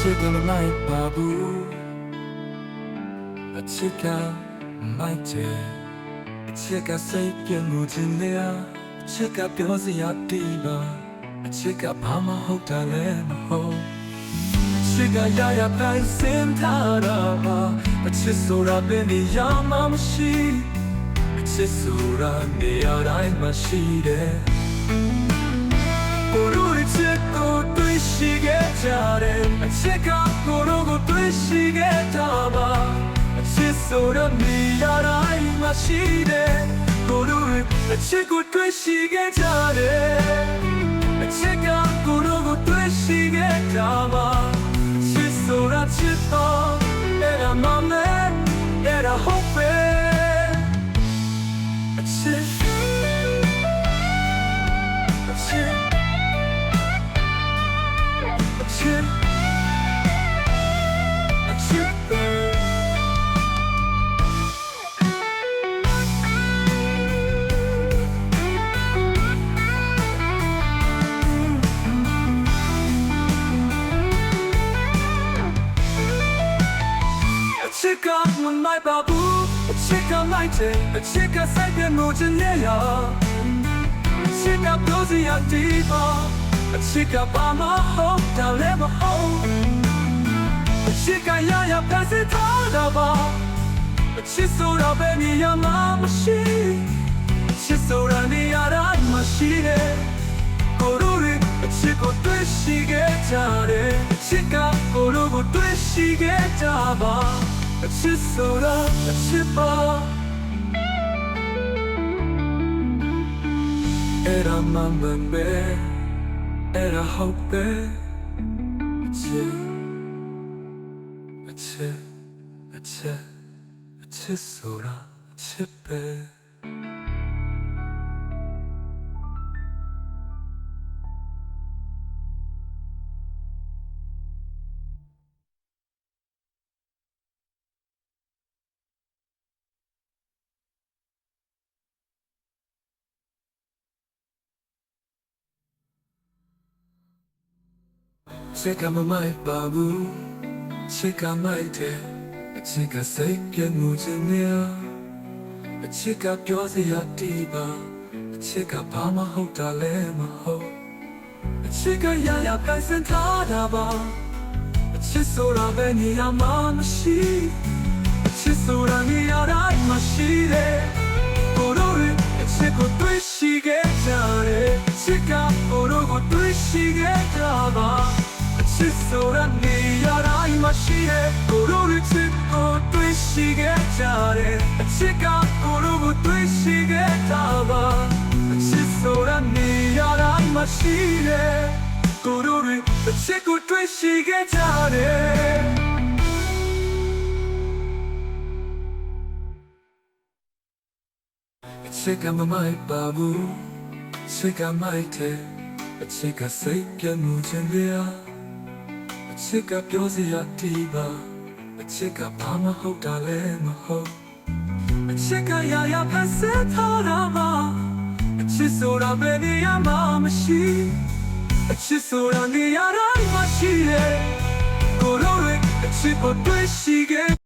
လိုက်ပါဘူးအချစ်ကမိုက်တယ်အချစ်ကစိတ်ပြမှုခြင်းလေအချစ်ကပြောစရာတီးပါအချစ်ကဘာမှဟုတ်တာလည်းမဟုတ်အချစ်ကရရပန်းစင်ထားတာပါအချစ်ဆိုတာဘယ်နေရာမှမရှိအချစ်ဆိုတာနေရာတိုင်းမှာရှိတယ် တွေ့ရှိခဲ့တာပါအချစ်ဆိုတော့နေရာတိုင်းမှာရှိတယ်ကိုရိုရဲ့အချစ်ကိုတွေ့ရှိခဲ့ကြတယ်အချစ်ကကိုရိုကိုတွေ့ရှိခဲ့တာပါအချစ်ဆိုတော့ချစ်တော့အဲ့ဒါမှလ A chick up when my babu, a chick up my day, a chick up side the motion yeah. A chick up goes the deeper. A chick up on my home, down level home. A chick I ya pass it all about. A chick so da baby ya mama she. A chick so da ni ya da machine. ကိုရိုရီအချစ်ကိုတွေ့ရှိခဲ့ကြတယ်အချစ်ကကိုရိုကိုတွေ့ရှိခဲ့ကြပါ အချစ်ဆိုတာအချစ်ပါအဲ့ဒါမှန်မှန်ပဲအဲ့ဒါဟုတ်ပဲအချစ်အချစ်အချစ်အချစ်ဆိုတာအချစ်ပဲ Se kama mai babu Se kama ite Se ka sai pye mu jinya Se ka pyo se ya ti ba Se ka ba ma hot da le ma ho Se ka ya ya kai san ta da ba Se so ra be ni ya ma ma shi Se so ra ni ya dai ma shi de ကိုတို့ရဲ့အချစ်ကိုတွေ့ရှိခဲ့ကြတယ်အချစ်ကကိုတို့ကိုတွေ့ရှိခဲ့ကြပါ အချစ်ဆိုတာနေရာတိုင်းမှာရှိတယ်ကိုတို့ရဲ့ချစ်ကိုတွေ့ရှိခဲ့ကြတယ်အချစ်ကကိုတို့ကိုတွေ့ရှိခဲ့ကြပါအချစ်ဆိုတာနေရာတိုင်းမှာရှိတယ်ကိုတို့ရဲ့အချစ်ကိုတွေ့ရှိခဲ့ကြတယ်အချစ်ကမမိုက်ပါဘူးအချစ်ကမိုက်တယ်အချစ်ကစိတ်ပြမှုခြင်းပြအ ချစ်ကပြောစရာတီးပါအချစ်ကဘာမှဟုတ်တာလည်းမဟုတ်အချစ်ကရရဖန်ဆင်းထားတာပါအချစ်ဆိုတာဘယ်နေရာမှမရှိအချစ်ဆိုတာနေရာတိုင်းမှာရှိတယ်ကိုယ်တို့ရဲ့အချစ်ကိုတွေ့ရှိခဲ့